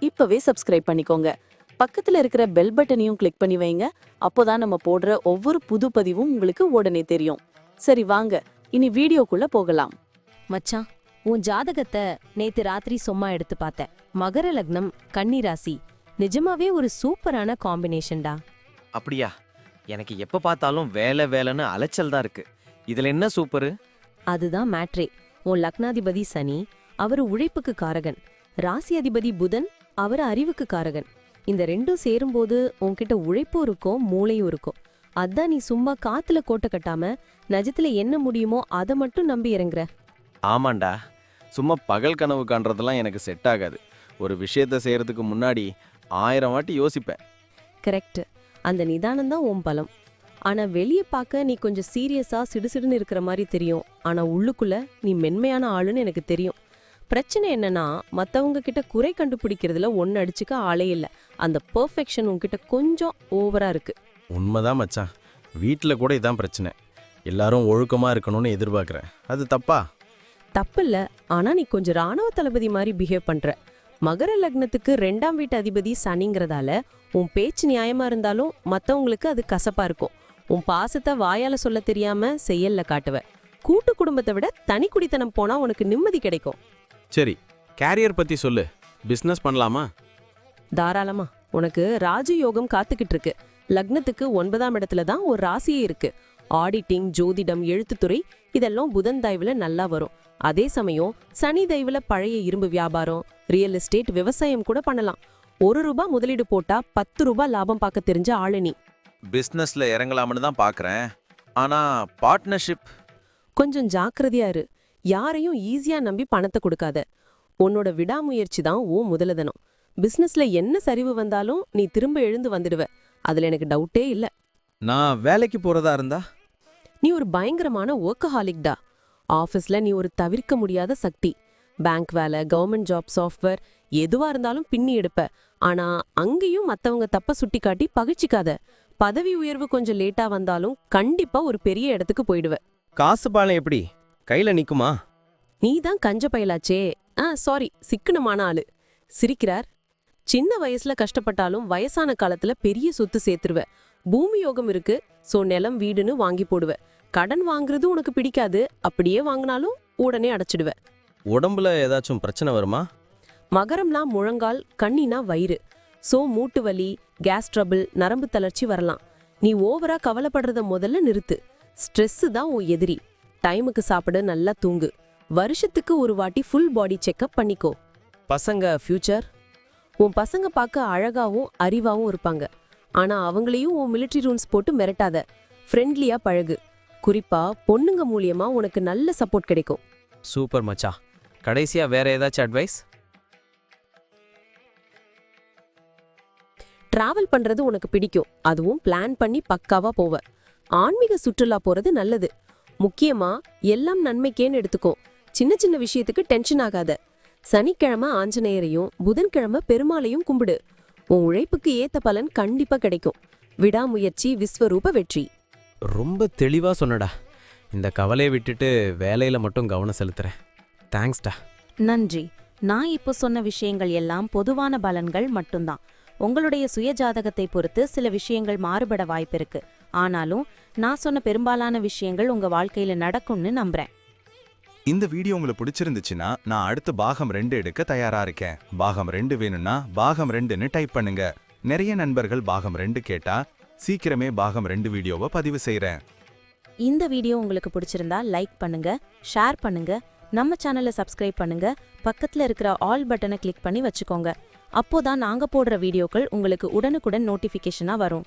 இப்பவே சப்ஸ்கிரைப் பண்ணிக்கோங்க. பக்கத்துல இருக்கிற பெல் பட்டனையும் கிளிக் பண்ணி வைங்க. அப்போதான் நம்ம போடுற ஒவ்வொரு புது பதிவும் உங்களுக்கு உடனே தெரியும். சரி வாங்க. இனி வீடியோக்குள்ள போகலாம். மச்சான் உன் ஜாதகத்தை நேத்து ராத்திரி சும்மா எடுத்து பார்த்தேன். மகர லக்னம் கன்னி ராசி. நிஜமாவே ஒரு சூப்பரான காம்பினேஷன்டா அப்படியா? எனக்கு எப்ப பார்த்தாலும் வேலை வேலைன்னு அலைச்சல் தான் இருக்கு. இதுல என்ன சூப்பரு அதுதான் மேட்ரே உன் லக்னாதிபதி சனி அவர் உழைப்புக்கு காரகன். ராசி அதிபதி புதன் அவர் அறிவுக்கு காரகன் இந்த ரெண்டும் சேரும்போது உன்கிட்ட உழைப்பும் இருக்கும் மூளையும் இருக்கும். அதான் நீ சும்மா காத்துல கோட்டை கட்டாம நஜத்துல என்ன முடியுமோ அதை மட்டும் நம்பி இறங்குற. ஆமாண்டா. சும்மா பகல் கனவு காண்றதெல்லாம் எனக்கு செட் ஆகாது. ஒரு விஷயத்த செய்யறதுக்கு முன்னாடி ஆயிரம் வாட்டி யோசிப்பேன். கரெக்ட் அந்த நிதானம் தான் உன் பலம். ஆனா வெளியே பார்க்க நீ கொஞ்சம் சீரியஸா சிடுசிடுன்னு இருக்கிற மாதிரி தெரியும். ஆனா உள்ளுக்குள்ள நீ மென்மையான ஆளுன்னு எனக்கு தெரியும். பிரச்சனை என்னன்னா மத்தவங்க கிட்ட குறை கண்டுபிடிக்கிறதுல ஒன்னு அடிச்சுக்க ஆளே இல்ல. அந்த பெர்ஃபெக்ஷன் உன்கிட்ட கொஞ்சம் ஓவரா இருக்கு. உண்மைதான் மச்சான். வீட்டில் கூட இதான் பிரச்சனை. எல்லாரும் ஒழுக்கமாக இருக்கணும்னு எதிர்பார்க்குறேன். அது தப்பா? தப்பில்ல ஆனா நீ கொஞ்சம் ராணுவ தளபதி மாதிரி பிஹேவ் பண்ற. மகர லக்னத்துக்கு ரெண்டாம் வீட்டு அதிபதி சனிங்கிறதால உன் பேச்சு நியாயமா இருந்தாலும் மத்தவங்களுக்கு அது கசப்பா இருக்கும். உன் பாசத்தை வாயால சொல்ல தெரியாம செயல்ல காட்டுவ. கூட்டு குடும்பத்தை விட தனி குடித்தனம் போனா உனக்கு நிம்மதி கிடைக்கும். சரி கேரியர் பற்றி சொல்லு. பிஸ்னஸ் பண்ணலாமா? தாராளமா. உனக்கு ராஜயோகம் காத்துக்கிட்டு இருக்கு. லக்னத்துக்கு ஒன்பதாம் இடத்துல தான் ஒரு ராசியே இருக்கு. ஆடிட்டிங் ஜோதிடம் எழுத்துத்துறை இதெல்லாம் புதன் தயவுல நல்லா வரும். அதே சமயம் சனி தயவுல பழைய இரும்பு வியாபாரம் ரியல் எஸ்டேட் விவசாயம் கூட பண்ணலாம். ஒரு ரூபாய் முதலீடு போட்டா பத்து ரூபாய் லாபம் பார்க்க தெரிஞ்ச ஆளு நீ. பிசினஸ்ல இறங்கலாம்னு தான் பாக்குறேன். ஆனா பார்ட்னர்ஷிப் கொஞ்சம் ஜாக்கிரதையா இரு. யாரையும் ஈஸியா நம்பி பணத்தை கொடுக்காத. உன்னோட விடாமுயற்சி தான் ஓ முதலதனம். பிசினஸ்ல என்ன சரிவு வந்தாலும் நீ திரும்ப எழுந்து வந்துடுவ. அதுல எனக்கு டவுட்டே இல்ல. நான் வேலைக்கு போகிறதா இருந்தா? நீ ஒரு பயங்கரமான ஒர்க்கஹாலிக்டா ஆஃபீஸ்ல நீ ஒரு தவிர்க்க முடியாத சக்தி. பேங்க் வேலை கவர்மெண்ட் ஜாப் சாஃப்ட்வேர் எதுவா இருந்தாலும் பின்னி எடுப்ப. ஆனா அங்கேயும் மத்தவங்க தப்ப சுட்டி காட்டி பகிச்சிக்காத. பதவி உயர்வு கொஞ்சம் லேட்டா வந்தாலும் கண்டிப்பா ஒரு பெரிய இடத்துக்கு போயிடுவ. காசு பாலம் எப்படி? கையில் நிற்குமா நீ தான் கஞ்ச பயலாச்சே. ஆ சாரி சிக்கனமான ஆளு. சிரிக்கிறார். சின்ன வயசுல கஷ்டப்பட்டாலும் வயசான காலத்துல பெரிய சொத்து சேர்த்துருவ. பூமி யோகம் இருக்கு சோ நிலம் வீடுன்னு வாங்கி போடுவ. கடன் வாங்குறது உனக்கு பிடிக்காது அப்படியே வாங்கினாலும் உடனே அடைச்சிடுவ. உடம்புல ஏதாச்சும் பிரச்சனை வருமா? மகரம்லாம் முழங்கால் கண்ணினா வயிறு. சோ மூட்டு வலி கேஸ் ட்ரபிள் நரம்பு தளர்ச்சி வரலாம். நீ ஓவரா கவலைப்படுறத முதல்ல நிறுத்து. ஸ்ட்ரெஸ் தான் உன் எதிரி. டைமுக்கு சாப்பிட நல்லா தூங்கு. வருஷத்துக்கு ஒரு வாட்டி ஃபுல் பாடி செக்கப் பண்ணிக்கோ. பசங்க ஃபியூச்சர் உன் பசங்க பார்க்க அழகாவும் அறிவாவும் இருப்பாங்க. ஆனா அவங்களையும் உன் மிலிட்டரி ரூல்ஸ் போட்டு மிரட்டாத. ஃப்ரெண்ட்லியா பழகு. குறிப்பா பொண்ணுங்க மூலியமா உனக்கு நல்ல சப்போர்ட் கிடைக்கும். சூப்பர் மச்சா. கடைசியா வேற ஏதாச்சும் அட்வைஸ் டிராவல் பண்றது உனக்கு பிடிக்கும். அதுவும் பிளான் பண்ணி பக்காவா போவ. ஆன்மீக சுற்றுலா போறது நல்லது. முக்கியமா எல்லாம் நன்மைக்கேன்னு எடுத்துக்கோ. சின்ன சின்ன விஷயத்துக்கு டென்ஷன் ஆகாத. சனிக்கிழமை ஆஞ்சநேயரையும் புதன்கிழமை பெருமாளையும் கும்பிடு. உன் உழைப்புக்கு ஏத்த பலன் கண்டிப்பா கிடைக்கும். விடாமுயற்சி விஸ்வரூப வெற்றி. ரொம்ப தெளிவா சொன்னடா. இந்த கவலையை விட்டுட்டு வேலையில மட்டும் கவனம் செலுத்துறேன். தேங்க்ஸ்டா. நன்றி. நான் இப்போ சொன்ன விஷயங்கள் எல்லாம் பொதுவான பலன்கள் மட்டும்தான். உங்களுடைய சுய ஜாதகத்தை பொறுத்து சில விஷயங்கள் மாறுபட வாய்ப்பிருக்கு ஆனாலும் நான் சொன்ன பெரும்பாலான விஷயங்கள் உங்க வாழ்க்கையில நடக்கும்னு நம்புறேன். இந்த வீடியோ உங்களுக்கு பிடிச்சிருந்துச்சுன்னா நான் அடுத்து பாகம் ரெண்டு எடுக்க தயாரா இருக்கேன். பாகம் ரெண்டு வேணும்னா பாகம் ரெண்டுன்னு டைப் பண்ணுங்க. நிறைய நண்பர்கள் பாகம் ரெண்டு கேட்டா சீக்கிரமே பாகம் ரெண்டு வீடியோவை பதிவு செய்றேன். இந்த வீடியோ உங்களுக்கு பிடிச்சிருந்தா லைக் பண்ணுங்க ஷேர் பண்ணுங்க நம்ம சேனலை சப்ஸ்கிரைப் பண்ணுங்க பக்கத்துல இருக்கிற ஆல் பட்டனை கிளிக் பண்ணி வச்சுக்கோங்க. அப்போதான் நாங்க போடுற வீடியோக்கள் உங்களுக்கு உடனுக்குடன் நோட்டிபிகேஷனா வரும்.